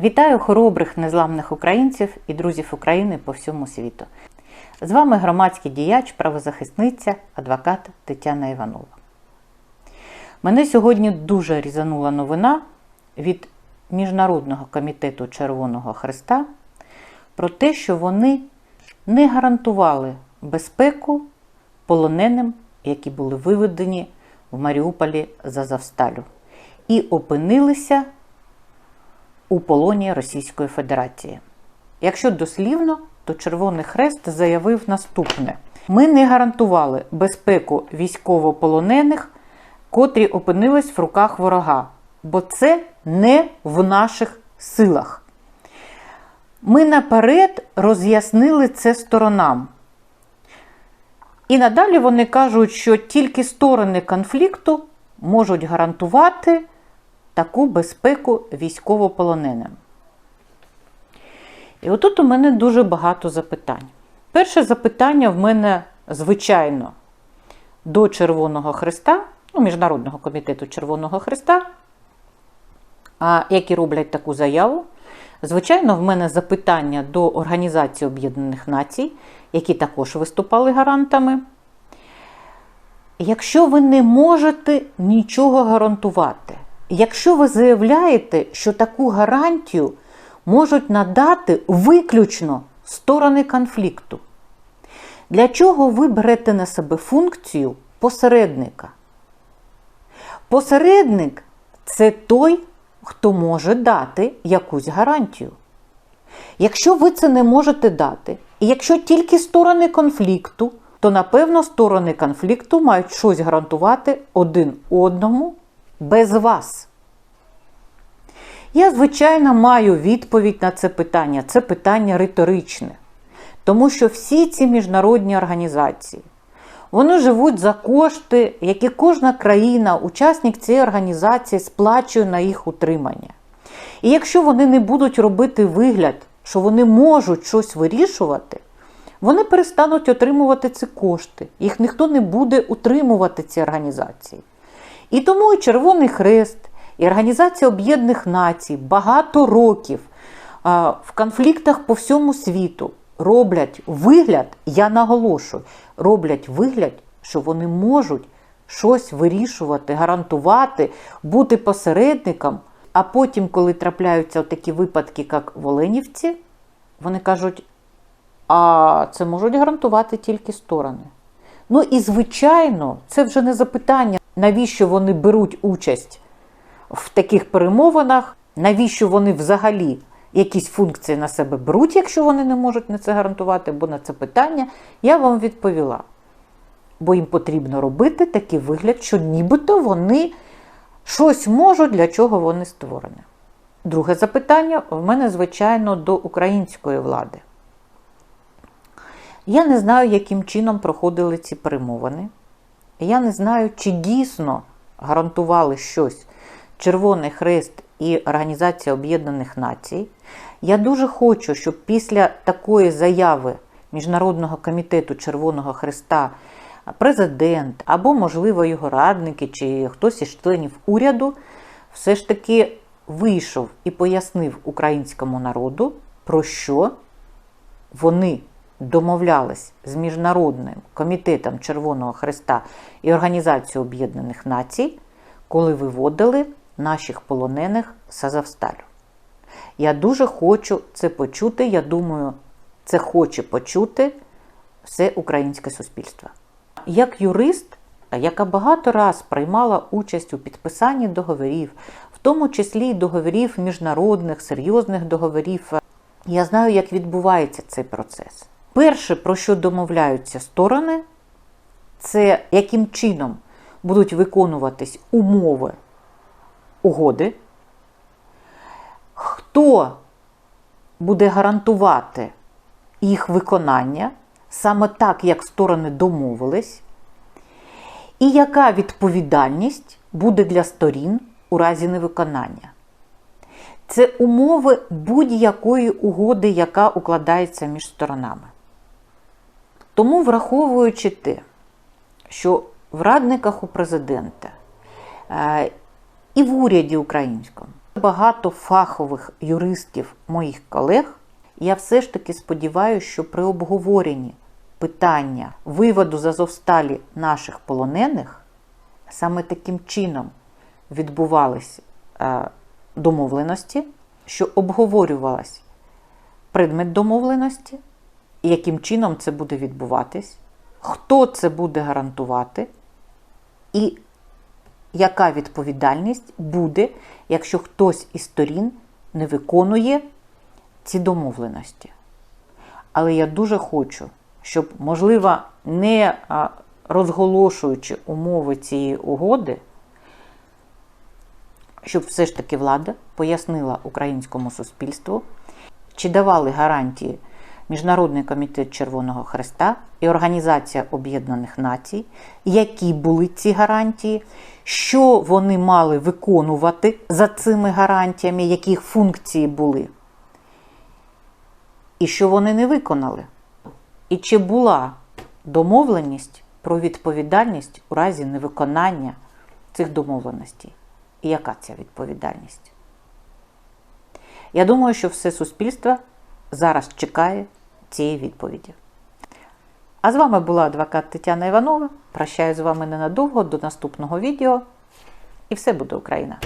Вітаю хоробрих незламних українців і друзів України по всьому світу. З вами громадський діяч, правозахисниця, адвокат Тетяна Іванова. Мене сьогодні дуже різанула новина від Міжнародного комітету Червоного Христа про те, що вони не гарантували безпеку полоненим, які були виведені в Маріуполі з Азовсталю, і опинилися у полоні Російської Федерації. Якщо дослівно, то Червоний Хрест заявив наступне: ми не гарантували безпеку військовополонених, котрі опинились в руках ворога, бо це не в наших силах. Ми наперед роз'яснили це сторонам. І надалі вони кажуть, що тільки сторони конфлікту можуть гарантувати таку безпеку військовополоненим. І отут у мене дуже багато запитань. Перше запитання в мене, звичайно, до Червоного Христа, ну, Міжнародного комітету Червоного Христа, а які роблять таку заяву. Звичайно, в мене запитання до Організації Об'єднаних Націй, які також виступали гарантами. Якщо ви не можете нічого гарантувати, якщо ви заявляєте, що таку гарантію можуть надати виключно сторони конфлікту, для чого ви берете на себе функцію посередника? Посередник це той, хто може дати якусь гарантію. Якщо ви це не можете дати, і якщо тільки сторони конфлікту, то напевно сторони конфлікту мають щось гарантувати один одному без вас. Я, звичайно, маю відповідь на це питання. Це питання риторичне. Тому що всі ці міжнародні організації, вони живуть за кошти, які кожна країна, учасник цієї організації сплачує на їх утримання. І якщо вони не будуть робити вигляд, що вони можуть щось вирішувати, вони перестануть отримувати ці кошти. Їх ніхто не буде утримувати ці організації. І тому і Червоний Хрест, і Організація Об'єднаних Націй багато років в конфліктах по всьому світу роблять вигляд, я наголошую, роблять вигляд, що вони можуть щось вирішувати, гарантувати, бути посередником. А потім, коли трапляються такі випадки, як в Оленівці, вони кажуть, а це можуть гарантувати тільки сторони. Ну і, звичайно, це вже не запитання, навіщо вони беруть участь в таких перемовинах, навіщо вони взагалі якісь функції на себе беруть, якщо вони не можуть на це гарантувати, бо на це питання я вам відповіла. Бо їм потрібно робити такий вигляд, що нібито вони щось можуть, для чого вони створені. Друге запитання в мене, звичайно, до української влади. Я не знаю, яким чином проходили ці перемовини. Я не знаю, чи дійсно гарантували щось Червоний Хрест і Організація Об'єднаних Націй. Я дуже хочу, щоб після такої заяви Міжнародного комітету Червоного Хреста президент або, можливо, його радники чи хтось із членів уряду все ж таки вийшов і пояснив українському народу, про що вони домовлялись з Міжнародним комітетом Червоного Хреста і Організацією Об'єднаних Націй, коли виводили наших полонених з Азовсталю. Я дуже хочу це почути. Я думаю, це хоче почути все українське суспільство. Як юрист, яка багато раз приймала участь у підписанні договорів, в тому числі й договорів міжнародних, серйозних договорів, я знаю, як відбувається цей процес. Перше, про що домовляються сторони, це яким чином будуть виконуватись умови угоди, хто буде гарантувати їх виконання саме так, як сторони домовились, і яка відповідальність буде для сторін у разі невиконання. Це умови будь-якої угоди, яка укладається між сторонами. Тому, враховуючи те, що в радниках у президента і в уряді українському Багато фахових юристів моїх колег. Я все ж таки сподіваюся, що при обговоренні питання виводу з Азовсталі наших полонених саме таким чином відбувались е, домовленості, що обговорювалась предмет домовленості, яким чином це буде відбуватись, хто це буде гарантувати, і яка відповідальність буде, якщо хтось із сторін не виконує ці домовленості. Але я дуже хочу, щоб, можливо, не розголошуючи умови цієї угоди, щоб все ж таки влада пояснила українському суспільству, чи давали гарантії Міжнародний комітет Червоного Хреста і Організація Об'єднаних Націй, які були ці гарантії, що вони мали виконувати за цими гарантіями, які їх функції були, і що вони не виконали. І чи була домовленість про відповідальність у разі невиконання цих домовленостей? І яка ця відповідальність? Я думаю, що все суспільство зараз чекає цієї відповіді. А з вами була адвокат Тетяна Іванова. Прощаю з вами ненадовго до наступного відео. І все буде Україна!